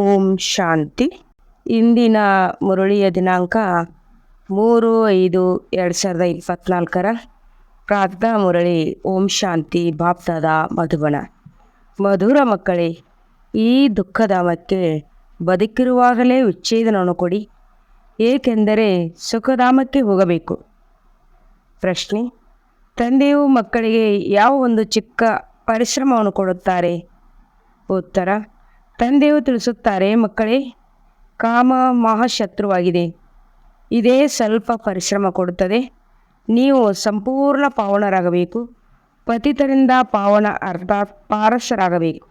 ಓಂ ಶಾಂತಿ. ಇಂದಿನ ಮುರುಳಿಯ ದಿನಾಂಕ ಮೂರು ಐದು ಎರಡು ಸಾವಿರದ ಇಪ್ಪತ್ತ್ನಾಲ್ಕರ ಪ್ರಾರ್ಥನಾ ಮುರಳಿ ಓಂ ಶಾಂತಿ ಬಾಪ್ತದ ಮಧುಬನ. ಮಧುರ ಮಕ್ಕಳೇ, ಈ ದುಃಖಧಾಮಕ್ಕೆ ಬದುಕಿರುವಾಗಲೇ ಉಚ್ಛೇದನವನ್ನು ಕೊಡಿ. ಏಕೆಂದರೆ ಸುಖಧಾಮಕ್ಕೆ ಹೋಗಬೇಕು. ಪ್ರಶ್ನೆ, ತಂದೆಯು ಮಕ್ಕಳಿಗೆ ಯಾವ ಒಂದು ಚಿಕ್ಕ ಪರಿಶ್ರಮವನ್ನು ಕೊಡುತ್ತಾರೆ? ಉತ್ತರ ತಂದೆಯು ತಿಳಿಸುತ್ತಾರೆ, ಮಕ್ಕಳೇ, ಕಾಮ ಮಹಾಶತ್ರುವಾಗಿದೆ. ಇದೇ ಸ್ವಲ್ಪ ಪರಿಶ್ರಮ ಕೊಡುತ್ತದೆ. ನೀವು ಸಂಪೂರ್ಣ ಪಾವನರಾಗಬೇಕು. ಪತಿತರಿಂದ ಪಾವನ ಅರ್ಥಾತ್ ಪಾರಸರಾಗಬೇಕು.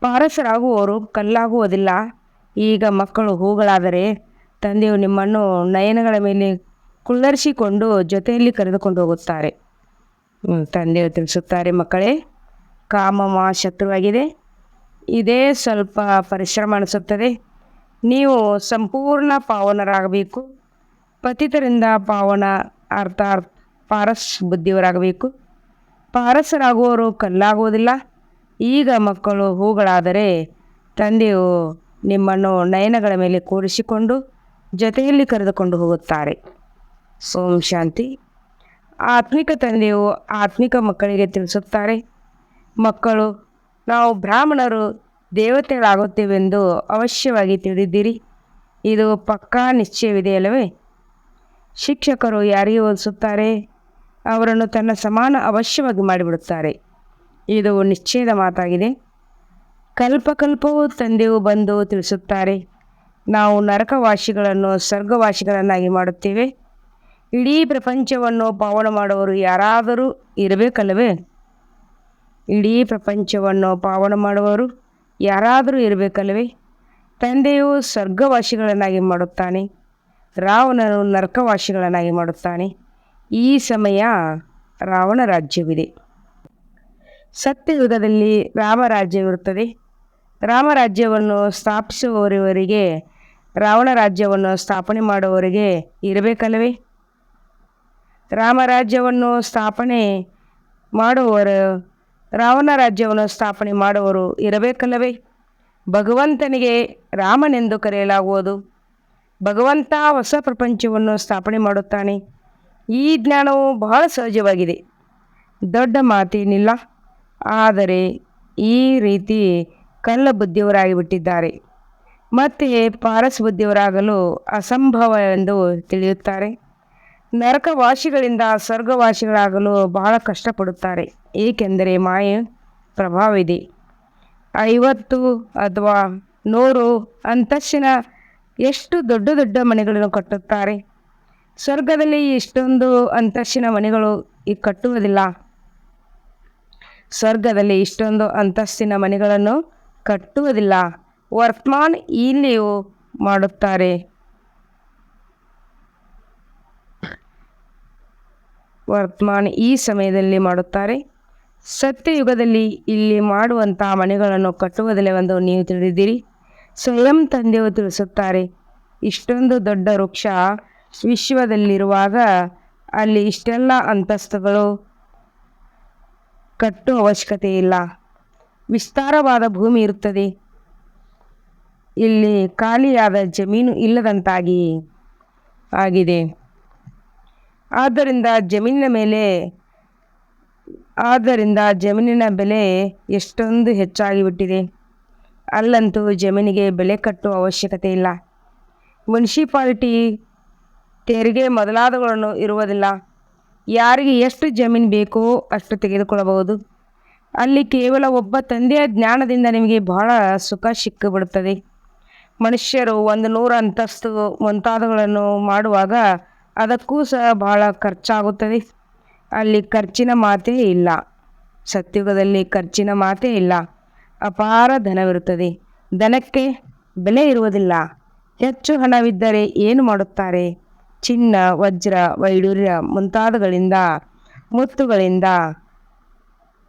ಪಾರಸರಾಗುವವರು ಕಲ್ಲಾಗುವುದಿಲ್ಲ. ಈಗ ಮಕ್ಕಳು ಹೂಗಳಾದರೆ ತಂದೆಯು ನಿಮ್ಮನ್ನು ನಯನಗಳ ಮೇಲೆ ಕುಳ್ಳರಿಸಿಕೊಂಡು ಜೊತೆಯಲ್ಲಿ ಕರೆದುಕೊಂಡು ಹೋಗುತ್ತಾರೆ. ತಂದೆಯು ತಿಳಿಸುತ್ತಾರೆ, ಮಕ್ಕಳೇ, ಕಾಮ ಶತ್ರುವಾಗಿದೆ ಇದೇ ಸ್ವಲ್ಪ ಪರಿಶ್ರಮ ಅನಿಸುತ್ತದೆ. ನೀವು ಸಂಪೂರ್ಣ ಪಾವನರಾಗಬೇಕು. ಪತಿತರಿಂದ ಪಾವನ ಅರ್ಥಾತ್ ಪಾರಸ್ ಬುದ್ಧಿಯವರಾಗಬೇಕು. ಪಾರಸರಾಗುವವರು ಕಲ್ಲಾಗುವುದಿಲ್ಲ. ಈಗ ಮಕ್ಕಳು ಹೂಗಳಾದರೆ ತಂದೆಯು ನಿಮ್ಮನ್ನು ನಯನಗಳ ಮೇಲೆ ಕೂರಿಸಿಕೊಂಡು ಜೊತೆಯಲ್ಲಿ ಕರೆದುಕೊಂಡು ಹೋಗುತ್ತಾರೆ. ಸೋಮ್ ಶಾಂತಿ. ಆತ್ಮಿಕ ತಂದೆಯು ಆತ್ಮಿಕ ಮಕ್ಕಳಿಗೆ ತಿಳಿಸುತ್ತಾರೆ. ಮಕ್ಕಳು ನಾವು ಬ್ರಾಹ್ಮಣರು ದೇವತೆಗಳಾಗುತ್ತೇವೆಂದು ಅವಶ್ಯವಾಗಿ ತಿಳಿದಿದ್ದೀರಿ. ಇದು ಪಕ್ಕಾ ನಿಶ್ಚಯವಿದೆಯಲ್ಲವೇ? ಶಿಕ್ಷಕರು ಯಾರಿಗೆ ಹೋಲಿಸುತ್ತಾರೆ? ಅವರನ್ನು ತನ್ನ ಸಮಾನ ಅವಶ್ಯವಾಗಿ ಮಾಡಿಬಿಡುತ್ತಾರೆ. ಇದು ನಿಶ್ಚಯದ ಮಾತಾಗಿದೆ. ಕಲ್ಪಕಲ್ಪವು ತಂದೆಯು ಬಂದು ತಿಳಿಸುತ್ತಾರೆ, ನಾವು ನರಕವಾಸಿಗಳನ್ನು ಸ್ವರ್ಗವಾಸಿಗಳನ್ನಾಗಿ ಮಾಡುತ್ತೇವೆ. ಇಡೀ ಪ್ರಪಂಚವನ್ನು ಪಾವನ ಮಾಡುವವರು ಯಾರಾದರೂ ಇರಬೇಕಲ್ಲವೇ? ಇಡೀ ಪ್ರಪಂಚವನ್ನು ಪಾವನ ಮಾಡುವವರು ಯಾರಾದರೂ ಇರಬೇಕಲ್ವೇ ತಂದೆಯು ಸ್ವರ್ಗವಾಸಿಗಳನ್ನಾಗಿ ಮಾಡುತ್ತಾನೆ, ರಾವಣನು ನರಕವಾಸಿಗಳನ್ನಾಗಿ ಮಾಡುತ್ತಾನೆ. ಈ ಸಮಯ ರಾವಣ ರಾಜ್ಯವಿದೆ. ಸತ್ಯಯುಗದಲ್ಲಿ ರಾಮರಾಜ್ಯವಿರುತ್ತದೆ ರಾಮರಾಜ್ಯವನ್ನು ಸ್ಥಾಪಿಸುವವರವರಿಗೆ ರಾವಣ ರಾಜ್ಯವನ್ನು ಸ್ಥಾಪನೆ ಮಾಡುವವರಿಗೆ ಇರಬೇಕಲ್ಲವೇ? ರಾಮರಾಜ್ಯವನ್ನು ಸ್ಥಾಪನೆ ಮಾಡುವವರು ರಾವಣ ರಾಜ್ಯವನ್ನು ಸ್ಥಾಪನೆ ಮಾಡುವರು ಇರಬೇಕಲ್ಲವೇ? ಭಗವಂತನಿಗೆ ರಾಮನೆಂದು ಕರೆಯಲಾಗುವುದು. ಭಗವಂತ ಹೊಸ ಪ್ರಪಂಚವನ್ನು ಸ್ಥಾಪನೆ ಮಾಡುತ್ತಾನೆ. ಈ ಜ್ಞಾನವು ಬಹಳ ಸಹಜವಾಗಿದೆ. ದೊಡ್ಡ ಮಾತೇನಿಲ್ಲ. ಆದರೆ ಈ ರೀತಿ ಕಲ್ಲ ಬುದ್ಧಿಯವರಾಗಿಬಿಟ್ಟಿದ್ದಾರೆ ಮತ್ತೆ ಪಾರಸ್ ಬುದ್ಧಿಯವರಾಗಲು ಅಸಂಭವ ಎಂದು ತಿಳಿಯುತ್ತಾರೆ. ನರಕವಾಸಿಗಳಿಂದ ಸ್ವರ್ಗವಾಸಿಗಳಾಗಲು ಬಹಳ ಕಷ್ಟಪಡುತ್ತಾರೆ. ಏಕೆಂದರೆ ಮಾಯೆ ಪ್ರಭಾವವಿದೆ. ಐವತ್ತು ಅಥವಾ ನೂರು ಅಂತಸ್ತಿನ ಎಷ್ಟು ದೊಡ್ಡ ದೊಡ್ಡ ಮನೆಗಳನ್ನು ಕಟ್ಟುತ್ತಾರೆ? ಸ್ವರ್ಗದಲ್ಲಿ ಇಷ್ಟೊಂದು ಅಂತಸ್ತಿನ ಮನೆಗಳು ಈ ಕಟ್ಟುವುದಿಲ್ಲ. ಸ್ವರ್ಗದಲ್ಲಿ ಇಷ್ಟೊಂದು ಅಂತಸ್ತಿನ ಮನೆಗಳನ್ನು ಕಟ್ಟುವುದಿಲ್ಲ. ವರ್ತಮಾನ್ ಇಲ್ಲಿಯೂ ಮಾಡುತ್ತಾರೆ. ವರ್ತಮಾನ ಈ ಸಮಯದಲ್ಲಿ ಮಾಡುತ್ತಾರೆ. ಸತ್ಯಯುಗದಲ್ಲಿ ಇಲ್ಲಿ ಮಾಡುವಂತಹ ಮನೆಗಳನ್ನು ಕಟ್ಟುವುದಿಲ್ಲವೆಂದು ನೀವು ತಿಳಿದಿದ್ದೀರಿ. ಸ್ವಯಂ ತಂದೆಯು ತಿಳಿಸುತ್ತಾರೆ, ಇಷ್ಟೊಂದು ದೊಡ್ಡ ವೃಕ್ಷ ವಿಶ್ವದಲ್ಲಿರುವಾಗ ಅಲ್ಲಿ ಇಷ್ಟೆಲ್ಲ ಅಂತಸ್ತುಗಳು ಕಟ್ಟುವ ಅವಶ್ಯಕತೆ ಇಲ್ಲ. ವಿಸ್ತಾರವಾದ ಭೂಮಿ ಇರುತ್ತದೆ. ಇಲ್ಲಿ ಖಾಲಿಯಾದ ಜಮೀನು ಇಲ್ಲದಂತಾಗಿ ಆಗಿದೆ. ಆದ್ದರಿಂದ ಜಮೀನಿನ ಮೇಲೆ, ಆದ್ದರಿಂದ ಜಮೀನಿನ ಬೆಲೆ ಎಷ್ಟೊಂದು ಹೆಚ್ಚಾಗಿ ಬಿಟ್ಟಿದೆ. ಅಲ್ಲಂತೂ ಜಮೀನಿಗೆ ಬೆಲೆ ಕಟ್ಟುವ ಅವಶ್ಯಕತೆ ಇಲ್ಲ. ಮುನ್ಸಿಪಾಲಿಟಿ ತೆರಿಗೆ ಮೊದಲಾದಗಳನ್ನು ಇರುವುದಿಲ್ಲ. ಯಾರಿಗೆ ಎಷ್ಟು ಜಮೀನು ಬೇಕೋ ಅಷ್ಟು ತೆಗೆದುಕೊಳ್ಳಬಹುದು. ಅಲ್ಲಿ ಕೇವಲ ಒಬ್ಬ ತಂದೆಯ ಜ್ಞಾನದಿಂದ ನಿಮಗೆ ಬಹಳ ಸುಖ ಸಿಕ್ಕಿಬಿಡುತ್ತದೆ. ಮನುಷ್ಯರು ಒಂದು ನೂರು ಅಂತಸ್ತು ಮುಂತಾದವುಗಳನ್ನು ಮಾಡುವಾಗ ಅದಕ್ಕೂ ಸಹ ಬಹಳ ಖರ್ಚಾಗುತ್ತದೆ. ಅಲ್ಲಿ ಖರ್ಚಿನ ಮಾತೇ ಇಲ್ಲ. ಸತ್ಯುಗದಲ್ಲಿ ಖರ್ಚಿನ ಮಾತೇ ಇಲ್ಲ. ಅಪಾರ ಧನವಿರುತ್ತದೆ. ದನಕ್ಕೆ ಬೆಲೆ ಇರುವುದಿಲ್ಲ. ಹೆಚ್ಚು ಹಣವಿದ್ದರೆ ಏನು ಮಾಡುತ್ತಾರೆ? ಚಿನ್ನ, ವಜ್ರ ವೈಡೂರ್ಯ ಮುಂತಾದಗಳಿಂದ, ಮುತ್ತುಗಳಿಂದ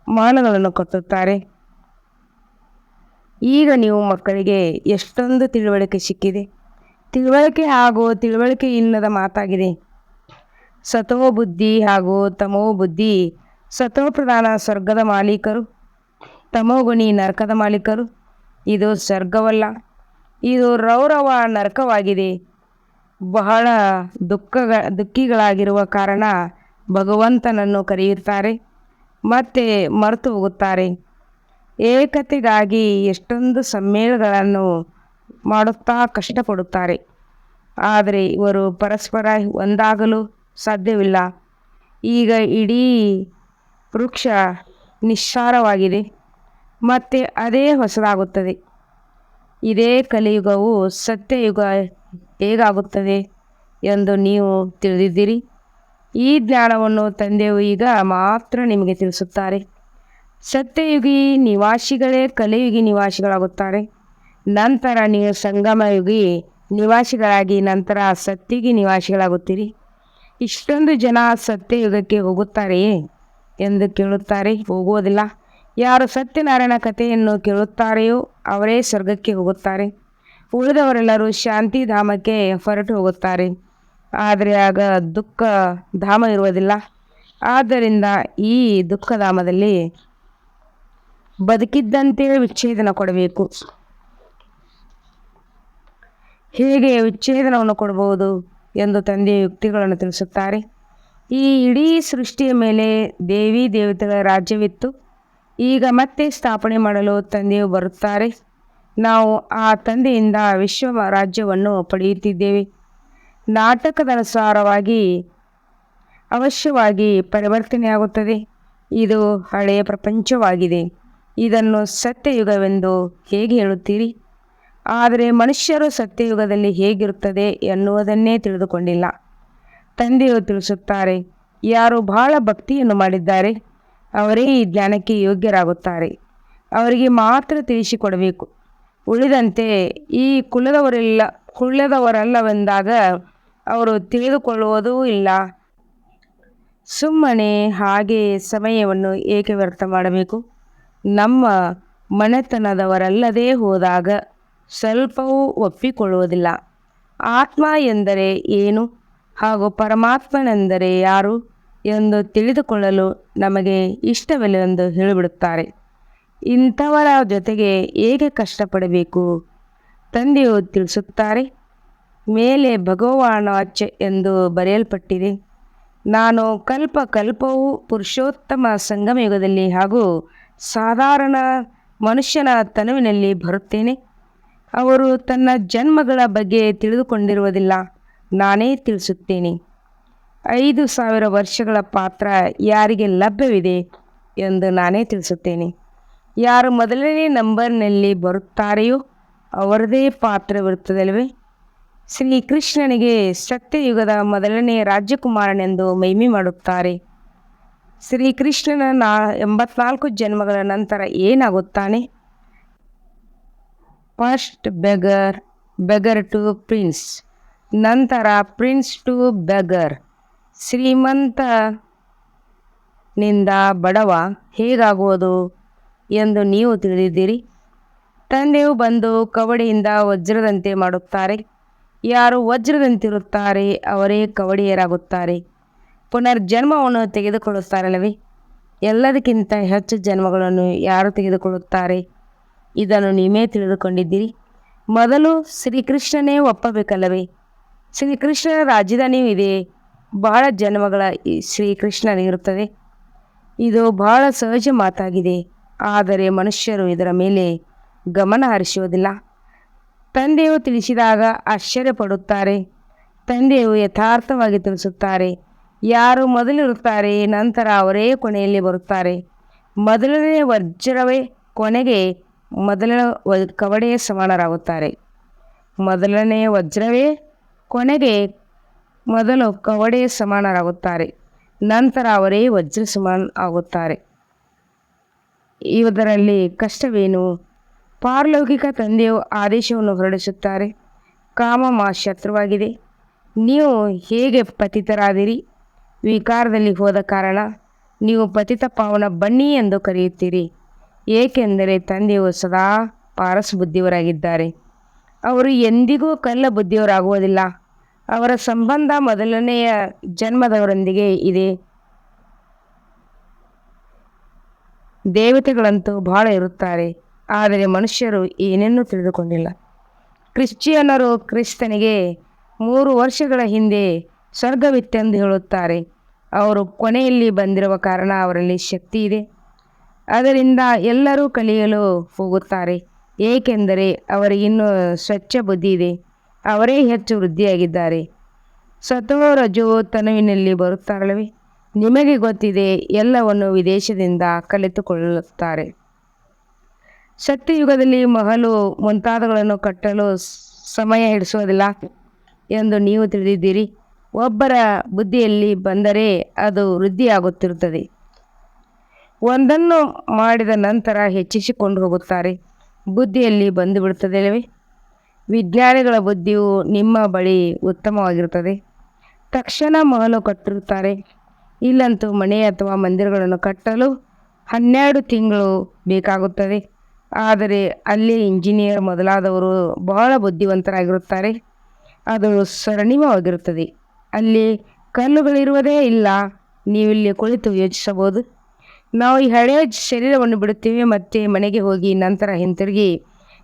ಮಾನಗಳನ್ನು ಕಟ್ಟುತ್ತಾರೆ. ಈಗ ನೀವು ಮಕ್ಕಳಿಗೆ ಎಷ್ಟೊಂದು ತಿಳುವಳಿಕೆ ಸಿಕ್ಕಿದೆ. ತಿಳುವಳಿಕೆ ಹಾಗೂ ತಿಳುವಳಿಕೆ ಇಲ್ಲದ ಮಾತಾಗಿದೆ. ಸತೋ ಬುದ್ಧಿ ಹಾಗೂ ತಮೋ ಬುದ್ಧಿ, ಸತೋ ಪ್ರಧಾನ ಸ್ವರ್ಗದ ಮಾಲೀಕರು ತಮೋಗುಣಿ ನರಕದ ಮಾಲೀಕರು. ಇದು ಸ್ವರ್ಗವಲ್ಲ, ಇದು ರೌರವ ನರಕವಾಗಿದೆ. ಬಹಳ ದುಃಖ ದುಃಖಿಗಳಾಗಿರುವ ಕಾರಣ ಭಗವಂತನನ್ನು ಕರೆಯುತ್ತಾರೆ, ಮತ್ತೆ ಮರೆತು ಹೋಗುತ್ತಾರೆ ಏಕತೆಗಾಗಿ ಎಷ್ಟೊಂದು ಸಮ್ಮೇಳನಗಳನ್ನು ಮಾಡುತ್ತಾ ಕಷ್ಟಪಡುತ್ತಾರೆ. ಆದರೆ ಇವರು ಪರಸ್ಪರ ಒಂದಾಗಲು ಸಾಧ್ಯವಿಲ್ಲ. ಈಗ ಇಡೀ ವೃಕ್ಷ ನಿಸ್ಸಾರವಾಗಿದೆ. ಮತ್ತೆ ಅದೇ ಹೊಸದಾಗುತ್ತದೆ. ಇದೇ ಕಲಿಯುಗವು ಸತ್ಯಯುಗ ಹೇಗಾಗುತ್ತದೆ ಎಂದು ನೀವು ತಿಳಿದಿದ್ದೀರಿ? ಈ ಜ್ಞಾನವನ್ನು ತಂದೆಯು ಈಗ ಮಾತ್ರ ನಿಮಗೆ ತಿಳಿಸುತ್ತಾರೆ. ಸತ್ಯಯುಗಿ ನಿವಾಸಿಗಳೇ ಕಲಿಯುಗಿ ನಿವಾಸಿಗಳಾಗುತ್ತಾರೆ. ನಂತರ ನೀವು ಸಂಗಮಯುಗಿ ನಿವಾಸಿಗಳಾಗಿ ನಂತರ ಸತ್ತಿಗೆ ನಿವಾಸಿಗಳಾಗುತ್ತೀರಿ. ಇಷ್ಟೊಂದು ಜನ ಸತ್ಯಯುಗಕ್ಕೆ ಹೋಗುತ್ತಾರೆಯೇ ಎಂದು ಕೇಳುತ್ತಾರೆ, ಹೋಗುವುದಿಲ್ಲ. ಯಾರು ಸತ್ಯನಾರಾಯಣ ಕಥೆಯನ್ನು ಕೇಳುತ್ತಾರೆಯೋ ಅವರೇ ಸ್ವರ್ಗಕ್ಕೆ ಹೋಗುತ್ತಾರೆ. ಉಳಿದವರೆಲ್ಲರೂ ಶಾಂತಿಧಾಮಕ್ಕೆ ಹೊರಟು ಹೋಗುತ್ತಾರೆ. ಆದರೆ ಆಗ ದುಃಖ ಧಾಮ ಇರುವುದಿಲ್ಲ. ಆದ್ದರಿಂದ ಈ ದುಃಖಧಾಮದಲ್ಲಿ ಬದುಕಿದ್ದಂತೆ ವಿಚ್ಛೇದನ ಕೊಡಬೇಕು. ಹೇಗೆ ವಿಚ್ಛೇದನವನ್ನು ಕೊಡಬಹುದು ಎಂದು ತಂದೆಯ ಯುಕ್ತಿಗಳನ್ನು ತಿಳಿಸುತ್ತಾರೆ. ಈ ಇಡೀ ಸೃಷ್ಟಿಯ ಮೇಲೆ ದೇವಿ ದೇವತೆಗಳ ರಾಜ್ಯವಿತ್ತು. ಈಗ ಮತ್ತೆ ಸ್ಥಾಪನೆ ಮಾಡಲು ತಂದೆಯು ಬರುತ್ತಾರೆ. ನಾವು ಆ ತಂದೆಯಿಂದ ವಿಶ್ವ ರಾಜ್ಯವನ್ನು ಪಡೆಯುತ್ತಿದ್ದೇವೆ. ನಾಟಕದ ಅನುಸಾರವಾಗಿ ಅವಶ್ಯವಾಗಿ ಪರಿವರ್ತನೆಯಾಗುತ್ತದೆ. ಇದು ಹಳೆಯ ಪ್ರಪಂಚವಾಗಿದೆ. ಇದನ್ನು ಸತ್ಯಯುಗವೆಂದು ಹೇಗೆ ಹೇಳುತ್ತೀರಿ? ಆದರೆ ಮನುಷ್ಯರು ಸತ್ಯಯುಗದಲ್ಲಿ ಹೇಗಿರುತ್ತದೆ ಎನ್ನುವುದನ್ನೇ ತಿಳಿದುಕೊಂಡಿಲ್ಲ. ತಂದೆಯು ತಿಳಿಸುತ್ತಾರೆ, ಯಾರು ಬಹಳ ಭಕ್ತಿಯನ್ನು ಮಾಡಿದ್ದಾರೆ, ಅವರೇ ಈ ಜ್ಞಾನಕ್ಕೆ ಯೋಗ್ಯರಾಗುತ್ತಾರೆ. ಅವರಿಗೆ ಮಾತ್ರ ತಿಳಿಸಿಕೊಡಬೇಕು. ಉಳಿದಂತೆ ಈ ಕುಲದವರೆಲ್ಲ ಕುಲದವರಲ್ಲವೆಂದಾಗ ಅವರು ತಿಳಿದುಕೊಳ್ಳುವುದೂ ಇಲ್ಲ. ಸುಮ್ಮನೆ ಹಾಗೆ ಸಮಯವನ್ನು ಏಕೆ ವ್ಯರ್ಥ ಮಾಡಬೇಕು? ನಮ್ಮ ಮನೆತನದವರಲ್ಲದೆ ಹೋದಾಗ ಸ್ವಲ್ಪವೂ ಒಪ್ಪಿಕೊಳ್ಳುವುದಿಲ್ಲ. ಆತ್ಮ ಎಂದರೆ ಏನು? ಹಾಗೂ ಪರಮಾತ್ಮನೆಂದರೆ ಯಾರು? ಎಂದು ತಿಳಿದುಕೊಳ್ಳಲು ನಮಗೆ ಇಷ್ಟವಿಲ್ಲ ಎಂದು ಹೇಳಿಬಿಡುತ್ತಾರೆ. ಇಂಥವರ ಜೊತೆಗೆ ಹೇಗೆ ಕಷ್ಟಪಡಬೇಕು? ತಂದೆಯು ತಿಳಿಸುತ್ತಾರೆ, ಮೇಲೆ ಭಗವಾನಾಚೆ ಎಂದು ಬರೆಯಲ್ಪಟ್ಟಿದೆ. ನಾನು ಕಲ್ಪ ಕಲ್ಪವು ಪುರುಷೋತ್ತಮ ಸಂಗಮಯುಗದಲ್ಲಿ ಹಾಗೂ ಸಾಧಾರಣ ಮನುಷ್ಯನ ತನುವಿನಲ್ಲಿ ಬರುತ್ತೇನೆ. ಅವರು ತನ್ನ ಜನ್ಮಗಳ ಬಗ್ಗೆ ತಿಳಿದುಕೊಂಡಿರುವುದಿಲ್ಲ. ನಾನೇ ತಿಳಿಸುತ್ತೇನೆ. ಐದು ಸಾವಿರ ವರ್ಷಗಳ ಪಾತ್ರ ಯಾರಿಗೆ ಲಭ್ಯವಿದೆ ಎಂದು ನಾನೇ ತಿಳಿಸುತ್ತೇನೆ. ಯಾರು ಮೊದಲನೇ ನಂಬರ್ನಲ್ಲಿ ಬರುತ್ತಾರೆಯೋ ಅವರದೇ ಪಾತ್ರವಿರುತ್ತದಲ್ವೇ ಶ್ರೀಕೃಷ್ಣನಿಗೆ ಸತ್ಯಯುಗದ ಮೊದಲನೇ ರಾಜ್ಯಕುಮಾರನೆಂದು ಮೈಮಿ ಮಾಡುತ್ತಾರೆ. ಶ್ರೀಕೃಷ್ಣನ ನಾ ಎಂಬತ್ನಾಲ್ಕು ಜನ್ಮಗಳ ನಂತರ ಏನಾಗುತ್ತಾನೆ? First beggar beggar to prince ನಂತರ ಪ್ರಿನ್ಸ್ ಟು ಬೆಗರ್ ಶ್ರೀಮಂತನಿಂದ ಬಡವ ಹೇಗಾಗುವುದು ಎಂದು ನೀವು ತಿಳಿದಿದ್ದೀರಿ? ತಂದೆಯು ಬಂದು ಕವಡಿಯಿಂದ ವಜ್ರದಂತೆ ಮಾಡುತ್ತಾರೆ. ಯಾರು ವಜ್ರದಂತಿರುತ್ತಾರೆ, ಅವರೇ ಕವಡಿಯರಾಗುತ್ತಾರೆ. ಪುನರ್ಜನ್ಮವನ್ನು ತೆಗೆದುಕೊಳ್ಳುತ್ತಾರಲ್ಲವೇ? ಎಲ್ಲದಕ್ಕಿಂತ ಹೆಚ್ಚು ಜನ್ಮಗಳನ್ನು ಯಾರು ತೆಗೆದುಕೊಳ್ಳುತ್ತಾರೆ? ಇದನ್ನು ನೀವೇ ತಿಳಿದುಕೊಂಡಿದ್ದೀರಿ. ಮೊದಲು ಶ್ರೀಕೃಷ್ಣನೇ ಒಪ್ಪಬೇಕಲ್ಲವೇ? ಶ್ರೀಕೃಷ್ಣನ ರಾಜಧಾನಿಯೂ ಇದೆ ಬಹಳ ಜನ್ಮಗಳ ಶ್ರೀಕೃಷ್ಣನಿರುತ್ತದೆ ಇದು ಬಹಳ ಸಹಜ ಮಾತಾಗಿದೆ. ಆದರೆ ಮನುಷ್ಯರು ಇದರ ಮೇಲೆ ಗಮನ ಹರಿಸುವುದಿಲ್ಲ. ತಂದೆಯು ತಿಳಿಸಿದಾಗ ಆಶ್ಚರ್ಯಪಡುತ್ತಾರೆ ತಂದೆಯು ಯಥಾರ್ಥವಾಗಿ ತಿಳಿಸುತ್ತಾರೆ. ಯಾರು ಮೊದಲಿರುತ್ತಾರೆ, ನಂತರ ಅವರೇ ಕೊನೆಯಲ್ಲಿ ಬರುತ್ತಾರೆ. ಮೊದಲನೇ ವಜ್ರವೇ ಕೊನೆಗೆ ಮೊದಲ ವ ಕವಡೆಯ ಸಮಾನರಾಗುತ್ತಾರೆ. ಮೊದಲನೆಯ ವಜ್ರವೇ ಕೊನೆಗೆ ಮೊದಲು ಕವಡೆಯ ಸಮಾನರಾಗುತ್ತಾರೆ. ನಂತರ ಅವರೇ ವಜ್ರ ಸಮಾನ ಆಗುತ್ತಾರೆ. ಇದರಲ್ಲಿ ಕಷ್ಟವೇನು? ಪಾರಲೌಕಿಕ ತಂದೆಯು ಆದೇಶವನ್ನು ಹೊರಡಿಸುತ್ತಾರೆ. ಕಾಮ ಮಾ ಶತ್ರುವಾಗಿದೆ. ನೀವು ಹೇಗೆ ಪತಿತರಾದಿರಿ? ವಿಕಾರದಲ್ಲಿ ಹೋದ ಕಾರಣ ನೀವು ಪತಿತ ಪಾವನ ಬನ್ನಿ ಎಂದು ಕರೆಯುತ್ತೀರಿ. ಏಕೆಂದರೆ ತಂದೆಯು ಸದಾ ಪಾರಸ ಬುದ್ಧಿಯವರಾಗಿದ್ದಾರೆ ಅವರು ಎಂದಿಗೂ ಕಲ್ಲ ಬುದ್ಧಿಯವರಾಗುವುದಿಲ್ಲ ಅವರ ಸಂಬಂಧ ಮೊದಲನೆಯ ಜನ್ಮದವರೊಂದಿಗೆ ಇದೆ. ದೇವತೆಗಳಂತೂ ಬಹಳ ಇರುತ್ತಾರೆ. ಆದರೆ ಮನುಷ್ಯರು ಏನನ್ನೂ ತಿಳಿದುಕೊಂಡಿಲ್ಲ. ಕ್ರಿಶ್ಚಿಯನ್ನರು ಕ್ರಿಸ್ತನಿಗೆ ಮೂರು ವರ್ಷಗಳ ಹಿಂದೆ ಸ್ವರ್ಗವಿತ್ತೆಂದು ಹೇಳುತ್ತಾರೆ. ಅವರು ಕೊನೆಯಲ್ಲಿ ಬಂದಿರುವ ಕಾರಣ ಅವರಲ್ಲಿ ಶಕ್ತಿ ಇದೆ. ಅದರಿಂದ ಎಲ್ಲರೂ ಕಲಿಯಲು ಹೋಗುತ್ತಾರೆ. ಏಕೆಂದರೆ ಅವರಿಗಿನ್ನೂ ಸ್ವಚ್ಛ ಬುದ್ಧಿ ಇದೆ. ಅವರೇ ಹೆಚ್ಚು ವೃದ್ಧಿಯಾಗಿದ್ದಾರೆ. ರಜೋ ತನುವಿನಲ್ಲಿ ಬರುತ್ತಾರಲ್ಲವೇ? ನಿಮಗೆ ಗೊತ್ತಿದೆ, ಎಲ್ಲವನ್ನು ವಿದೇಶದಿಂದ ಕಲಿತುಕೊಳ್ಳುತ್ತಾರೆ ಸತ್ಯಯುಗದಲ್ಲಿ ಮಹಲು ಮುಂತಾದಗಳನ್ನು ಕಟ್ಟಲು ಸಮಯ ಹಿಡಿಸೋದಿಲ್ಲ ಎಂದು ನೀವು ತಿಳಿದಿದ್ದೀರಿ. ಒಬ್ಬರ ಬುದ್ಧಿಯಲ್ಲಿ ಬಂದರೆ ಅದು ವೃದ್ಧಿಯಾಗುತ್ತಿರುತ್ತದೆ. ಒಂದನ್ನು ಮಾಡಿದ ನಂತರ ಹೆಚ್ಚಿಸಿಕೊಂಡು ಹೋಗುತ್ತಾರೆ. ಬುದ್ಧಿಯಲ್ಲಿ ಬಂದು ಬಿಡುತ್ತದಲ್ಲವೇ ವಿಜ್ಞಾನಿಗಳ ಬುದ್ಧಿಯು ನಿಮ್ಮ ಬಳಿ ಉತ್ತಮವಾಗಿರುತ್ತದೆ. ತಕ್ಷಣ ಮಹಲು ಕಟ್ಟಿರುತ್ತಾರೆ. ಇಲ್ಲಂತೂ ಮನೆ ಅಥವಾ ಮಂದಿರಗಳನ್ನು ಕಟ್ಟಲು ಹನ್ನೆರಡು ತಿಂಗಳು ಬೇಕಾಗುತ್ತದೆ. ಆದರೆ ಅಲ್ಲಿ ಇಂಜಿನಿಯರ್ ಮೊದಲಾದವರು ಬಹಳ ಬುದ್ಧಿವಂತರಾಗಿರುತ್ತಾರೆ. ಅದು ಸರಣಿಮವಾಗಿರುತ್ತದೆ ಅಲ್ಲಿ ಕಲ್ಲುಗಳಿರುವುದೇ ಇಲ್ಲ. ನೀವಿಲ್ಲಿ ಕುಳಿತು ಯೋಚಿಸಬಹುದು. ನಾವು ಈ ಹಳೆಯ ಶರೀರವನ್ನು ಬಿಡುತ್ತೇವೆ ಮತ್ತೆ ಮನೆಗೆ ಹೋಗಿ ನಂತರ ಹಿಂತಿರುಗಿ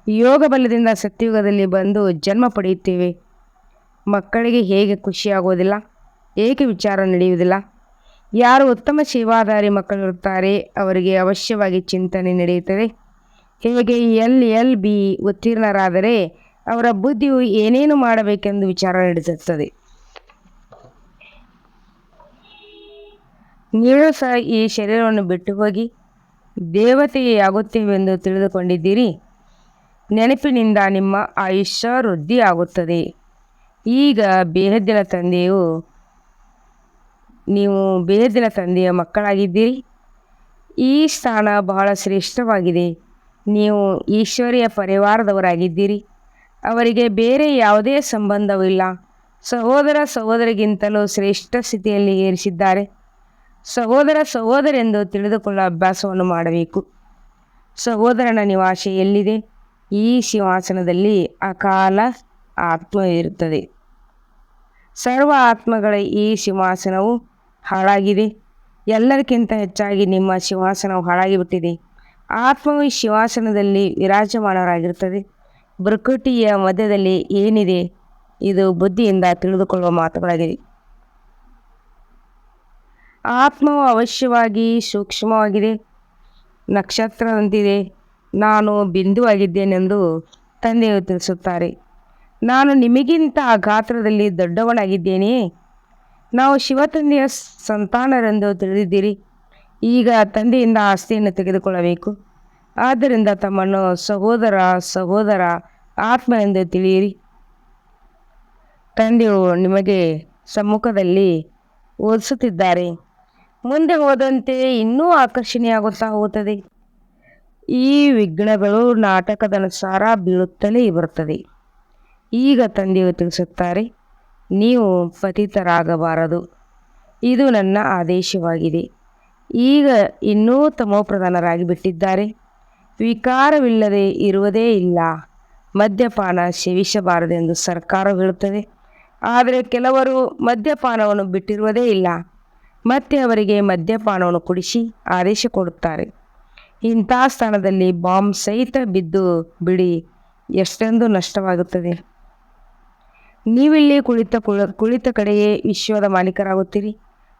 ಯೋಗ ಬಲದಿಂದ ಸತ್ಯಯುಗದಲ್ಲಿ ಬಂದು ಜನ್ಮ ಪಡೆಯುತ್ತೇವೆ. ಮಕ್ಕಳಿಗೆ ಹೇಗೆ ಖುಷಿಯಾಗೋದಿಲ್ಲ ಏಕೆ ವಿಚಾರ ನಡೆಯುವುದಿಲ್ಲ? ಯಾರು ಉತ್ತಮ ಸೇವಾದಾರಿ ಮಕ್ಕಳಿರುತ್ತಾರೆ ಅವರಿಗೆ ಅವಶ್ಯವಾಗಿ ಚಿಂತನೆ ನಡೆಯುತ್ತದೆ. ಹೇಗೆ ಎಲ್ ಎಲ್ ಬಿ ಉತ್ತೀರ್ಣರಾದರೆ ಅವರ ಬುದ್ಧಿಯು ಏನೇನು ಮಾಡಬೇಕೆಂದು ವಿಚಾರ ನಡೆಸುತ್ತದೆ. ನೀವು ಸಹ ಈ ಶರೀರವನ್ನು ಬಿಟ್ಟು ಹೋಗಿ ದೇವತೆಯಾಗುತ್ತೇವೆಂದು ತಿಳಿದುಕೊಂಡಿದ್ದೀರಿ. ನೆನಪಿನಿಂದ ನಿಮ್ಮ ಆಯುಷ್ಯ ವೃದ್ಧಿಯಾಗುತ್ತದೆ. ಈಗ ಬೇಹದ್ದಿನ ತಂದೆಯು, ನೀವು ಬೇಹದ್ದಿನ ತಂದೆಯ ಮಕ್ಕಳಾಗಿದ್ದೀರಿ. ಈ ಸ್ಥಾನ ಬಹಳ ಶ್ರೇಷ್ಠವಾಗಿದೆ. ನೀವು ಈಶ್ವರಿಯ ಪರಿವಾರದವರಾಗಿದ್ದೀರಿ. ಅವರಿಗೆ ಬೇರೆ ಯಾವುದೇ ಸಂಬಂಧವಿಲ್ಲ. ಸಹೋದರ ಸಹೋದರಿಗಿಂತಲೂ ಶ್ರೇಷ್ಠ ಸ್ಥಿತಿಯಲ್ಲಿ ಏರಿಸಿದ್ದಾರೆ. ಸಹೋದರ ಸಹೋದರೆಂದು ತಿಳಿದುಕೊಳ್ಳುವ ಅಭ್ಯಾಸವನ್ನು ಮಾಡಬೇಕು. ಸಹೋದರನ ನಿವಾಸ ಎಲ್ಲಿದೆ? ಈ ಸಿಂಹಾಸನದಲ್ಲಿ ಅಕಾಲ ಆತ್ಮ ಇರುತ್ತದೆ. ಸರ್ವ ಆತ್ಮಗಳ ಈ ಸಿಂಹಾಸನವು ಹಾಳಾಗಿದೆ. ಎಲ್ಲರಿಗಿಂತ ಹೆಚ್ಚಾಗಿ ನಿಮ್ಮ ಸಿಂಹಾಸನವು ಹಾಳಾಗಿಬಿಟ್ಟಿದೆ. ಆತ್ಮವು ಈ ಸಿಂಹಾಸನದಲ್ಲಿ ವಿರಾಜಮಾನರಾಗಿರುತ್ತದೆ. ಬೃಕುಟಿಯ ಮಧ್ಯದಲ್ಲಿ ಏನಿದೆ? ಇದು ಬುದ್ಧಿಯಿಂದ ತಿಳಿದುಕೊಳ್ಳುವ ಮಾತುಗಳಾಗಿದೆ ಆತ್ಮವು ಅವಶ್ಯವಾಗಿ ಸೂಕ್ಷ್ಮವಾಗಿದೆ. ನಕ್ಷತ್ರದಂತಿದೆ. ನಾನು ಬಿಂದುವಾಗಿದ್ದೇನೆಂದು ತಂದೆಯು ತಿಳಿಸುತ್ತಾರೆ. ನಾನು ನಿಮಗಿಂತ ಗಾತ್ರದಲ್ಲಿ ದೊಡ್ಡವನಾಗಿದ್ದೇನೆಯೇ? ನಾವು ಶಿವತಂದೆಯ ಸಂತಾನರೆಂದು ತಿಳಿದಿದ್ದೀರಿ. ಈಗ ತಂದೆಯಿಂದ ಆಸ್ತಿಯನ್ನು ತೆಗೆದುಕೊಳ್ಳಬೇಕು. ಆದ್ದರಿಂದ ತಮ್ಮನ್ನು ಸಹೋದರ ಸಹೋದರ ಆತ್ಮ ಎಂದು ತಿಳಿಯಿರಿ. ತಂದೆಯು ನಿಮಗೆ ಸಮ್ಮುಖದಲ್ಲಿ ಓದಿಸುತ್ತಿದ್ದಾರೆ ಮುಂದೆ ಹೋದಂತೆ ಇನ್ನೂ ಆಕರ್ಷಣೆಯಾಗುತ್ತಾ ಹೋಗುತ್ತದೆ. ಈ ವಿಘ್ನಗಳು ನಾಟಕದ ಅನುಸಾರ ಬೀಳುತ್ತಲೇ ಬರುತ್ತದೆ. ಈಗ ತಂದೆಯು ತಿಳಿಸುತ್ತಾರೆ, ನೀವು ಪತಿತರಾಗಬಾರದು. ಇದು ನನ್ನ ಆದೇಶವಾಗಿದೆ. ಈಗ ಇನ್ನೂ ತಮೋಪ್ರಧಾನರಾಗಿ ಬಿಟ್ಟಿದ್ದಾರೆ. ವಿಕಾರವಿಲ್ಲದೆ ಇರುವುದೇ ಇಲ್ಲ. ಮದ್ಯಪಾನ ಸೇವಿಸಬಾರದೆಂದು ಸರ್ಕಾರ ಹೇಳುತ್ತದೆ. ಆದರೆ ಕೆಲವರು ಮದ್ಯಪಾನವನ್ನು ಬಿಟ್ಟಿರುವುದೇ ಇಲ್ಲ. ಮತ್ತೆ ಅವರಿಗೆ ಮದ್ಯಪಾನವನ್ನು ಕುಡಿಸಿ ಆದೇಶ ಕೊಡುತ್ತಾರೆ. ಇಂಥ ಸ್ಥಾನದಲ್ಲಿ ಬಾಂಬ್ ಸಹಿತ ಬಿದ್ದು ಬಿಡಿ, ಎಷ್ಟೊಂದು ನಷ್ಟವಾಗುತ್ತದೆ. ನೀವಿಲ್ಲಿ ಕುಳಿತ ಕುಳ- ಕುಳಿತ ಕಡೆಯೇ ವಿಶ್ವದ ಮಾಲೀಕರಾಗುತ್ತೀರಿ.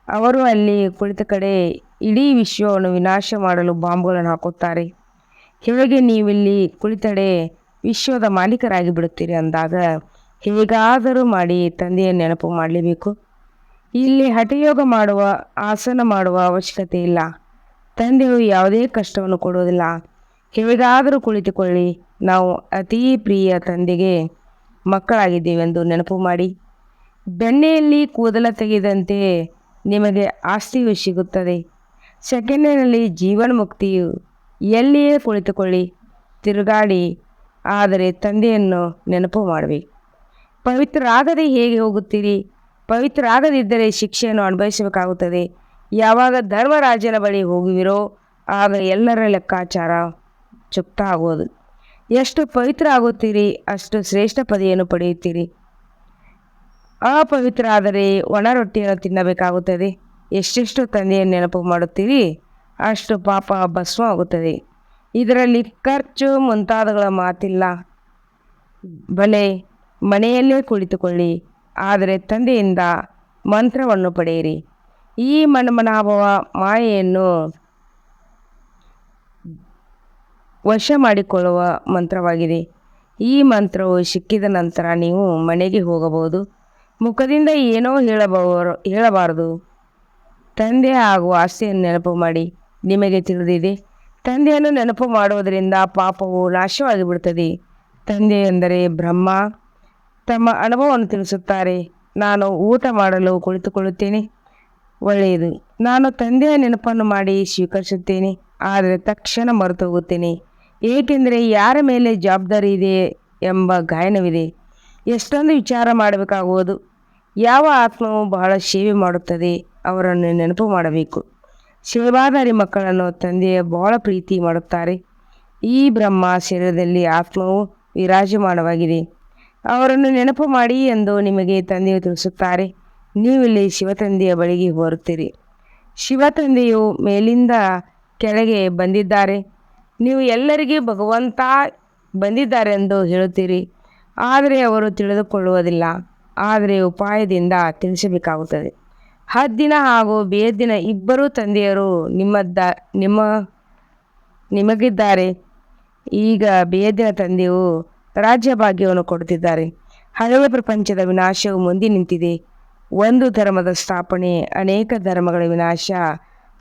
ಅವರು ಅಲ್ಲಿ ಕುಳಿತ ಕಡೆ ಇಡೀ ವಿಶ್ವವನ್ನು ವಿನಾಶ ಮಾಡಲು ಬಾಂಬ್ಗಳನ್ನು ಹಾಕುತ್ತಾರೆ. ಹೇಗೆ ನೀವಿಲ್ಲಿ ಕುಳಿತಡೆ ವಿಶ್ವದ ಮಾಲೀಕರಾಗಿ ಬಿಡುತ್ತೀರಿ ಅಂದಾಗ ಹೇಗಾದರೂ ಮಾಡಿ ತಂದೆಯ ನೆನಪು ಮಾಡಲೇಬೇಕು. ಇಲ್ಲಿ ಹಠಯೋಗ ಮಾಡುವ, ಆಸನ ಮಾಡುವ ಅವಶ್ಯಕತೆ ಇಲ್ಲ. ತಂದೆಯು ಯಾವುದೇ ಕಷ್ಟವನ್ನು ಕೊಡುವುದಿಲ್ಲ. ಹೇಗಾದರೂ ಕುಳಿತುಕೊಳ್ಳಿ. ನಾವು ಅತೀ ಪ್ರಿಯ ತಂದೆಗೆ ಮಕ್ಕಳಾಗಿದ್ದೇವೆಂದು ನೆನಪು ಮಾಡಿ. ಬೆಣ್ಣೆಯಲ್ಲಿ ಕೂದಲ ತೆಗೆದಂತೆ ನಿಮಗೆ ಆಸ್ತಿಯು ಸಿಗುತ್ತದೆ. ಸೆಕೆಂಡಿನಲ್ಲಿ ಜೀವನ ಮುಕ್ತಿಯು ಎಲ್ಲಿಯೇ ಕುಳಿತುಕೊಳ್ಳಿ, ತಿರುಗಾಡಿ, ಆದರೆ ತಂದೆಯನ್ನು ನೆನಪು ಮಾಡಬೇಕು ಪವಿತ್ರರಾಗದೆ ಹೇಗೆ ಹೋಗುತ್ತೀರಿ? ಪವಿತ್ರರಾಗದಿದ್ದರೆ ಶಿಕ್ಷೆಯನ್ನು ಅನುಭವಿಸಬೇಕಾಗುತ್ತದೆ. ಯಾವಾಗ ಧರ್ಮರಾಜನ ಬಳಿ ಹೋಗುವಿರೋ, ಆಗ ಎಲ್ಲರ ಲೆಕ್ಕಾಚಾರ ಚುಕ್ತ ಆಗೋದು ಎಷ್ಟು ಪವಿತ್ರ ಆಗುತ್ತೀರಿ, ಅಷ್ಟು ಶ್ರೇಷ್ಠ ಪದವಿಯನ್ನು ಪಡೆಯುತ್ತೀರಿ. ಅಪವಿತ್ರ ಆದರೆ ಒಣ ರೊಟ್ಟಿಯನ್ನು ತಿನ್ನಬೇಕಾಗುತ್ತದೆ. ಎಷ್ಟೆಷ್ಟು ತಂದೆಯನ್ನು ನೆನಪು ಮಾಡುತ್ತೀರಿ, ಅಷ್ಟು ಪಾಪ ಭಸ್ಮ ಆಗುತ್ತದೆ. ಇದರಲ್ಲಿ ಖರ್ಚು ಮುಂತಾದಗಳ ಮಾತಿಲ್ಲ. ಬಲೆ ಮನೆಯಲ್ಲೇ ಕುಳಿತುಕೊಳ್ಳಿ. ಆದರೆ ತಂದೆಯಿಂದ ಮಂತ್ರವನ್ನು ಪಡೆಯಿರಿ. ಈ ಮನಮನಾಭವ ಮಾಯೆಯನ್ನು ವಶ ಮಾಡಿಕೊಳ್ಳುವ ಮಂತ್ರವಾಗಿದೆ. ಈ ಮಂತ್ರವು ಸಿಕ್ಕಿದ ನಂತರ ನೀವು ಮನೆಗೆ ಹೋಗಬಹುದು. ಮುಖದಿಂದ ಏನೋ ಹೇಳಬಾರ ಹೇಳಬಾರದು. ತಂದೆ ಹಾಗೂ ಆಸ್ತಿಯನ್ನು ನೆನಪು ಮಾಡಿ. ನಿಮಗೆ ತಿಳಿದಿದೆ. ತಂದೆಯನ್ನು ನೆನಪು ಮಾಡುವುದರಿಂದ ಪಾಪವು ನಾಶವಾಗಿಬಿಡುತ್ತದೆ. ತಂದೆ ಎಂದರೆ ಬ್ರಹ್ಮ. ತಮ್ಮ ಅನುಭವವನ್ನು ತಿಳಿಸುತ್ತಾರೆ. ನಾನು ಊಟ ಮಾಡಲು ಕುಳಿತುಕೊಳ್ಳುತ್ತೇನೆ. ಒಳ್ಳೆಯದು. ನಾನು ತಂದೆಯ ನೆನಪನ್ನು ಮಾಡಿ ಸ್ವೀಕರಿಸುತ್ತೇನೆ. ಆದರೆ ತಕ್ಷಣ ಮರೆತು ಹೋಗುತ್ತೇನೆ ಏಕೆಂದರೆ ಯಾರ ಮೇಲೆ ಜವಾಬ್ದಾರಿ ಇದೆ ಎಂಬ ಗಾಯನವಿದೆ. ಎಷ್ಟೊಂದು ವಿಚಾರ ಮಾಡಬೇಕಾಗುವುದು. ಯಾವ ಆತ್ಮವು ಬಹಳ ಸೇವೆ ಮಾಡುತ್ತದೆ ಅವರನ್ನು ನೆನಪು ಮಾಡಬೇಕು. ಸೇವಾದಾರಿ ಮಕ್ಕಳನ್ನು ತಂದೆಯ ಬಹಳ ಪ್ರೀತಿ ಮಾಡುತ್ತಾರೆ. ಈ ಬ್ರಹ್ಮ ಶರೀರದಲ್ಲಿ ಆತ್ಮವು ವಿರಾಜಮಾನವಾಗಿದೆ. ಅವರನ್ನು ನೆನಪು ಮಾಡಿ ಎಂದು ನಿಮಗೆ ತಂದೆಯು ತಿಳಿಸುತ್ತಾರೆ. ನೀವಿಲ್ಲಿ ಶಿವತಂದೆಯ ಬಳಿಗೆ ಬರುತ್ತೀರಿ ಶಿವತಂದೆಯು ಮೇಲಿಂದ ಕೆಳಗೆ ಬಂದಿದ್ದಾರೆ. ನೀವು ಎಲ್ಲರಿಗೂ ಭಗವಂತ ಬಂದಿದ್ದಾರೆ ಎಂದು ಹೇಳುತ್ತೀರಿ. ಆದರೆ ಅವರು ತಿಳಿದುಕೊಳ್ಳುವುದಿಲ್ಲ. ಆದರೆ ಉಪಾಯದಿಂದ ತಿಳಿಸಬೇಕಾಗುತ್ತದೆ. ಹದ್ದಿನ ಹಾಗೂ ಬೇದಿನ ಇಬ್ಬರು ತಂದೆಯರು ನಿಮ್ಮದ್ದ, ನಿಮ್ಮ, ನಿಮಗಿದ್ದಾರೆ. ಈಗ ಬೇದಿನ ತಂದೆಯು ರಾಜ್ಯ ಭಾಗ್ಯವನ್ನು ಕೊಡುತ್ತಿದ್ದಾರೆ. ಹಳೆಯ ಪ್ರಪಂಚದ ವಿನಾಶವು ಮುಂದೆ ನಿಂತಿದೆ. ಒಂದು ಧರ್ಮದ ಸ್ಥಾಪನೆ, ಅನೇಕ ಧರ್ಮಗಳ ವಿನಾಶ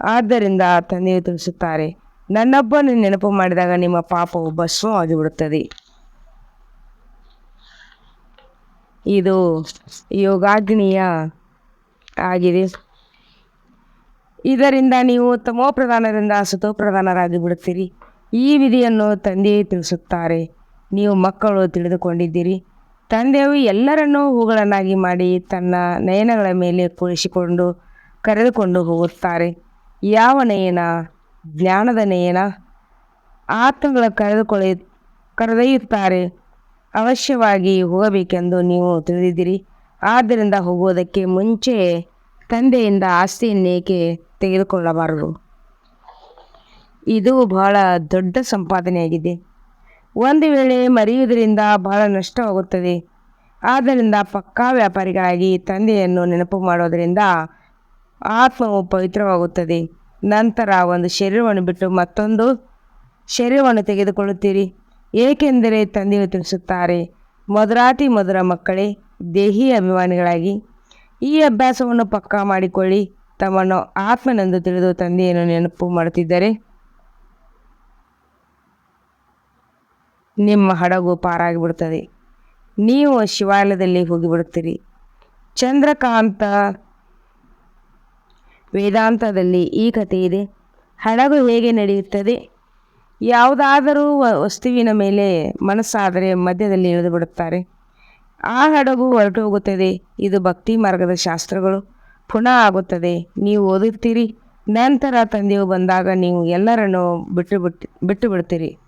ಆದ್ದರಿಂದ ತಂದೆಯು ತಿಳಿಸುತ್ತಾರೆ ನನ್ನೊಬ್ಬನ ನೆನಪು ಮಾಡಿದಾಗ ನಿಮ್ಮ ಪಾಪವು ಭಸ್ಮವಾಗಿಬಿಡುತ್ತದೆ ಇದು ಯೋಗಾಗ್ನಿಯ ಆಗಿದೆ. ಇದರಿಂದ ನೀವು ತಮೋ ಪ್ರಧಾನದಿಂದ ಸುತೋ ಪ್ರಧಾನರಾಗಿ ಬಿಡುತ್ತೀರಿ ಈ ವಿಧಿಯನ್ನು ತಂದೆಯೇ ತಿಳಿಸುತ್ತಾರೆ. ನೀವು ಮಕ್ಕಳು ತಿಳಿದುಕೊಂಡಿದ್ದೀರಿ. ತಂದೆಯು ಎಲ್ಲರನ್ನೂ ಹೂಗಳನ್ನಾಗಿ ಮಾಡಿ ತನ್ನ ನಯನಗಳ ಮೇಲೆ ಕುಳಿಸಿಕೊಂಡು ಕರೆದುಕೊಂಡು ಹೋಗುತ್ತಾರೆ. ಯಾವ ನಯನ? ಜ್ಞಾನದ ನಯನ. ಆತ್ಮಗಳ ಕರೆದುಕೊಳ್ಳಿ, ಕರೆದೊಯ್ಯುತ್ತಾರೆ. ಅವಶ್ಯವಾಗಿ ಹೋಗಬೇಕೆಂದು ನೀವು ತಿಳಿದಿದ್ದೀರಿ. ಆದ್ದರಿಂದ ಹೋಗುವುದಕ್ಕೆ ಮುಂಚೆ ತಂದೆಯಿಂದ ಆಸ್ತಿಯನ್ನೇಕೆ ತೆಗೆದುಕೊಳ್ಳಬಾರದು? ಇದು ಬಹಳ ದೊಡ್ಡ ಸಂಪಾದನೆಯಾಗಿದೆ. ಒಂದು ವೇಳೆ ಮರೆಯುವುದರಿಂದ ಬಹಳ ನಷ್ಟವಾಗುತ್ತದೆ. ಆದ್ದರಿಂದ ಪಕ್ಕಾ ವ್ಯಾಪಾರಿಗಳಾಗಿ ತಂದೆಯನ್ನು ನೆನಪು ಮಾಡೋದರಿಂದ ಆತ್ಮವು ಪವಿತ್ರವಾಗುತ್ತದೆ. ನಂತರ ಒಂದು ಶರೀರವನ್ನು ಬಿಟ್ಟು ಮತ್ತೊಂದು ಶರೀರವನ್ನು ತೆಗೆದುಕೊಳ್ಳುತ್ತೀರಿ. ಏಕೆಂದರೆ ತಂದೆಯು ತಿಳಿಸುತ್ತಾರೆ ಮಧುರಾತಿ ಮಧುರ ಮಕ್ಕಳೇ, ದೇಹಿ ಅಭಿಮಾನಿಗಳಾಗಿ, ಈ ಅಭ್ಯಾಸವನ್ನು ಪಕ್ಕಾ ಮಾಡಿಕೊಳ್ಳಿ. ತಮ್ಮನ್ನು ಆತ್ಮನೆಂದು ತಿಳಿದು ತಂದೆಯನ್ನು ನೆನಪು ಮಾಡುತ್ತಿದ್ದರೆ ನಿಮ್ಮ ಹಡಗು ಪಾರಾಗಿಬಿಡ್ತದೆ. ನೀವು ಶಿವಾಲಯದಲ್ಲಿ ಹೋಗಿಬಿಡುತ್ತೀರಿ. ಚಂದ್ರಕಾಂತ ವೇದಾಂತದಲ್ಲಿ ಈ ಕಥೆ ಇದೆ. ಹಡಗು ಹೇಗೆ ನಡೆಯುತ್ತದೆ? ಯಾವುದಾದರೂ ವಸ್ತುವಿನ ಮೇಲೆ ಮನಸ್ಸಾದರೆ ಮಧ್ಯದಲ್ಲಿ ಇಳಿದು ಬಿಡುತ್ತಾರೆ ಆ ಹಡಗು ಹೊರಟು ಹೋಗುತ್ತದೆ ಇದು ಭಕ್ತಿ ಮಾರ್ಗದ ಶಾಸ್ತ್ರಗಳು. ಪುನಃ ಆಗುತ್ತದೆ. ನೀವು ಓದುತ್ತೀರಿ. ನಂತರ ತಂದೆಯು ಬಂದಾಗ ನೀವು ಎಲ್ಲರನ್ನು ಬಿಟ್ಟು ಬಿಟ್ಟು ಬಿಟ್ಟು ಬಿಡ್ತೀರಿ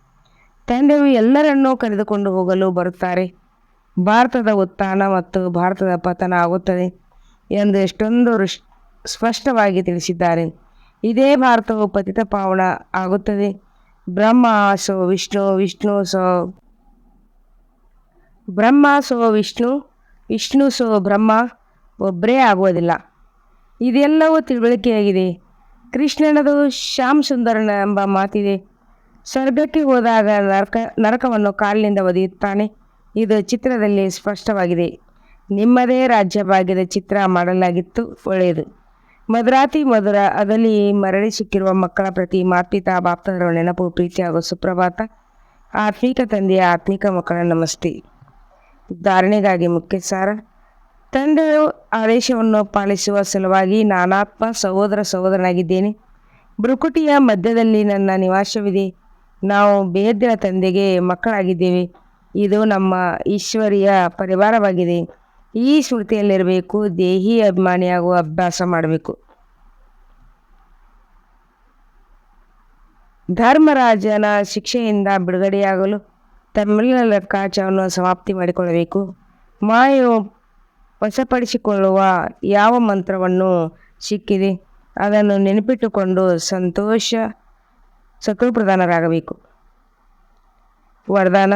ತಂದೆಯು ಎಲ್ಲರನ್ನೂ ಕರೆದುಕೊಂಡು ಹೋಗಲು ಬರುತ್ತಾರೆ. ಭಾರತದ ಉತ್ಥಾನ ಮತ್ತು ಭಾರತದ ಪತನ ಆಗುತ್ತದೆ ಎಂದು ಎಷ್ಟೊಂದು ಸ್ಪಷ್ಟವಾಗಿ ತಿಳಿಸಿದ್ದಾರೆ. ಇದೇ ಭಾರತವು ಪತಿತ ಪಾವನ ಆಗುತ್ತದೆ. ಬ್ರಹ್ಮ ಸೋ ವಿಷ್ಣು ವಿಷ್ಣು ಸೋ ಬ್ರಹ್ಮ ಸೋ ವಿಷ್ಣು ವಿಷ್ಣು ಸೋ ಬ್ರಹ್ಮ, ಒಬ್ಬರೇ ಆಗುವುದಿಲ್ಲ. ಇದೆಲ್ಲವೂ ತಿಳುವಳಿಕೆಯಾಗಿದೆ. ಕೃಷ್ಣನದು ಶ್ಯಾಮ್ ಸುಂದರನ ಎಂಬ ಮಾತಿದೆ. ಸ್ವರ್ಗಕ್ಕೆ ಹೋದಾಗ ನರಕ, ನರಕವನ್ನು ಕಾಲಿನಿಂದ ಒದೆಯುತ್ತಾನೆ. ಇದು ಚಿತ್ರದಲ್ಲಿ ಸ್ಪಷ್ಟವಾಗಿದೆ. ನಿಮ್ಮದೇ ರಾಜ್ಯ ಭಾಗ್ಯದ ಚಿತ್ರ ಮಾಡಲಾಗಿತ್ತು, ಒಳ್ಳೆಯದು. ಮಧುರಾತಿ ಮಧುರ ಅದಲ್ಲಿ ಮರಳಿ ಸಿಕ್ಕಿರುವ ಮಕ್ಕಳ ಪ್ರತಿ ಮಾತ್ಪಿತಾ ಬಾಪ್ತರ ನೆನಪು, ಪ್ರೀತಿ ಹಾಗೂ ಸುಪ್ರಭಾತ. ಆತ್ಮಿಕ ತಂದೆಯ ಆತ್ಮಿಕ ಮಕ್ಕಳ ನಮಸ್ತೆ. ಧಾರಣೆಗಾಗಿ ಮುಖ್ಯ ಸಾರ ತಂದೆಯ ಆದೇಶವನ್ನು ಪಾಲಿಸುವ ಸಲುವಾಗಿ ನಾನಾತ್ಮ ಸಹೋದರ ಸಹೋದರನಾಗಿದ್ದೇನೆ. ಬೃಕುಟಿಯ ಮಧ್ಯದಲ್ಲಿ ನನ್ನ ನಿವಾಸವಿದೆ. ನಾವು ಬೇಹದ್ದಿನ ತಂದೆಗೆ ಮಕ್ಕಳಾಗಿದ್ದೇವೆ. ಇದು ನಮ್ಮ ಈಶ್ವರಿಯ ಪರಿವಾರವಾಗಿದೆ. ಈ ಸ್ಮೃತಿಯಲ್ಲಿರಬೇಕು, ದೇಹಿ ಅಭಿಮಾನಿಯಾಗುವ ಅಭ್ಯಾಸ ಮಾಡಬೇಕು. ಧರ್ಮರಾಜನ ಶಿಕ್ಷೆಯಿಂದ ಬಿಡುಗಡೆಯಾಗಲು ತಮ್ಮೆಲ್ಲ ಲೆಕ್ಕಾಚಾರವನ್ನು ಸಮಾಪ್ತಿ ಮಾಡಿಕೊಳ್ಳಬೇಕು. ಮಾಯು ವಶಪಡಿಸಿಕೊಳ್ಳುವ ಯಾವ ಮಂತ್ರವನ್ನು ಸಿಕ್ಕಿದೆ, ಅದನ್ನು ನೆನಪಿಟ್ಟುಕೊಂಡು ಸಂತೋಷ ಸತೋಪ್ರಧಾನರಾಗಬೇಕು ವರದಾನ,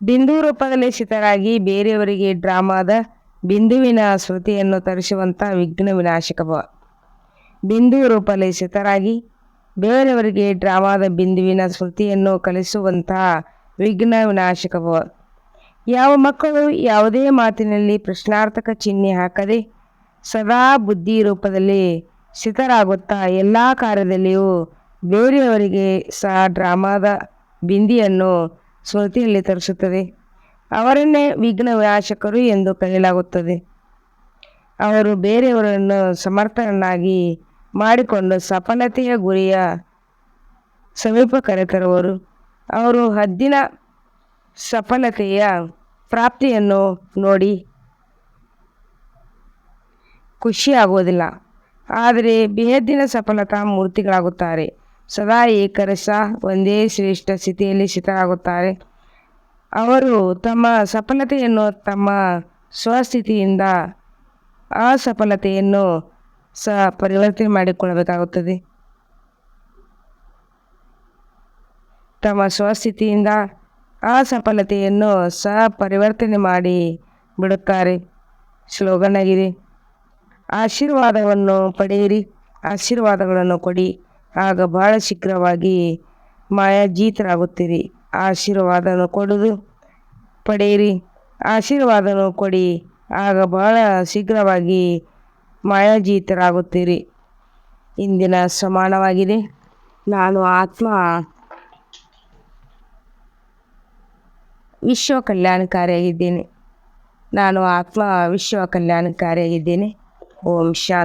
ಬಿಂದು ರೂಪದಲ್ಲಿ ಶಿತರಾಗಿ ಬೇರೆಯವರಿಗೆ ಡ್ರಾಮಾದ ಬಿಂದುವಿನ ಸ್ಮೃತಿಯನ್ನು ತರಿಸುವಂಥ ವಿಘ್ನ ವಿನಾಶಕ ಭವ. ಬಿಂದು ರೂಪದಲ್ಲಿ ಶಿತರಾಗಿ ಬೇರೆಯವರಿಗೆ ಡ್ರಾಮಾದ ಬಿಂದುವಿನ ಸ್ಮೃತಿಯನ್ನು ಕಲಿಸುವಂತಹ ವಿಘ್ನ ವಿನಾಶಕ ಭವ. ಯಾವ ಮಕ್ಕಳು ಯಾವುದೇ ಮಾತಿನಲ್ಲಿ ಪ್ರಶ್ನಾರ್ಥಕ ಚಿಹ್ನೆ ಹಾಕದೆ ಸದಾ ಬುದ್ಧಿ ರೂಪದಲ್ಲಿ ಸ್ಥಿತರಾಗುತ್ತಾ ಎಲ್ಲ ಕಾರ್ಯದಲ್ಲಿಯೂ ಬೇರೆಯವರಿಗೆ ಸಹ ಡ್ರಾಮಾದ ಬಿಂದಿಯನ್ನು ಸ್ಮೃತಿಯಲ್ಲಿ ತರಿಸುತ್ತದೆ. ಅವರನ್ನೇ ವಿಘ್ನ ವಿನಾಶಕರು ಎಂದು ಕರೆಯಲಾಗುತ್ತದೆ. ಅವರು ಬೇರೆಯವರನ್ನು ಸಮರ್ಥರನ್ನಾಗಿ ಮಾಡಿಕೊಂಡು ಸಫಲತೆಯ ಗುರಿಯ ಸಮೀಪ ಕರೆತರುವರು. ಅವರು ಹದ್ದಿನ ಸಫಲತೆಯ ಪ್ರಾಪ್ತಿಯನ್ನು ನೋಡಿ ಖುಷಿಯಾಗುವುದಿಲ್ಲ. ಆದರೆ ಬೇಹದ್ದಿನ ಸಫಲತಾ ಮೂರ್ತಿಗಳಾಗುತ್ತಾರೆ. ಸದಾ ಏಕರಸ ಒಂದೇ ಶ್ರೇಷ್ಠ ಸ್ಥಿತಿಯಲ್ಲಿ ಸ್ಥಿತರಾಗುತ್ತಾರೆ. ಅವರು ತಮ್ಮ ಸಫಲತೆಯನ್ನು ತಮ್ಮ ಸ್ವಸ್ಥಿತಿಯಿಂದ ಅಸಫಲತೆಯನ್ನು ಸಹ ಪರಿವರ್ತನೆ ಮಾಡಿಕೊಳ್ಳಬೇಕಾಗುತ್ತದೆ. ತಮ್ಮ ಸ್ವಸ್ಥಿತಿಯಿಂದ ಅಸಫಲತೆಯನ್ನು ಸಹ ಪರಿವರ್ತನೆ ಮಾಡಿ ಬಿಡುತ್ತಾರೆ. ಸ್ಲೋಗನ್ ಆಗಿದೆ ಆಶೀರ್ವಾದವನ್ನು ಪಡೆಯಿರಿ. ಆಶೀರ್ವಾದಗಳನ್ನು ಕೊಡಿ. ಆಗ ಬಹಳ ಶೀಘ್ರವಾಗಿ ಮಾಯಾಜೀತರಾಗುತ್ತೀರಿ. ಆಶೀರ್ವಾದನು ಕೊಡುವುದು ಪಡೆಯಿರಿ. ಆಶೀರ್ವಾದನು ಕೊಡಿ. ಆಗ ಬಹಳ ಶೀಘ್ರವಾಗಿ ಮಾಯಾಜೀತರಾಗುತ್ತೀರಿ. ಇಂದಿನ ಸಮಾನವಾಗಿದೆ. ನಾನು ಆತ್ಮ ವಿಶ್ವ ಕಲ್ಯಾಣಕಾರಿಯಾಗಿದ್ದೇನೆ ನಾನು ಆತ್ಮ ವಿಶ್ವ ಕಲ್ಯಾಣಕಾರಿಯಾಗಿದ್ದೇನೆ ಓಂ ಶಾಂತಿ.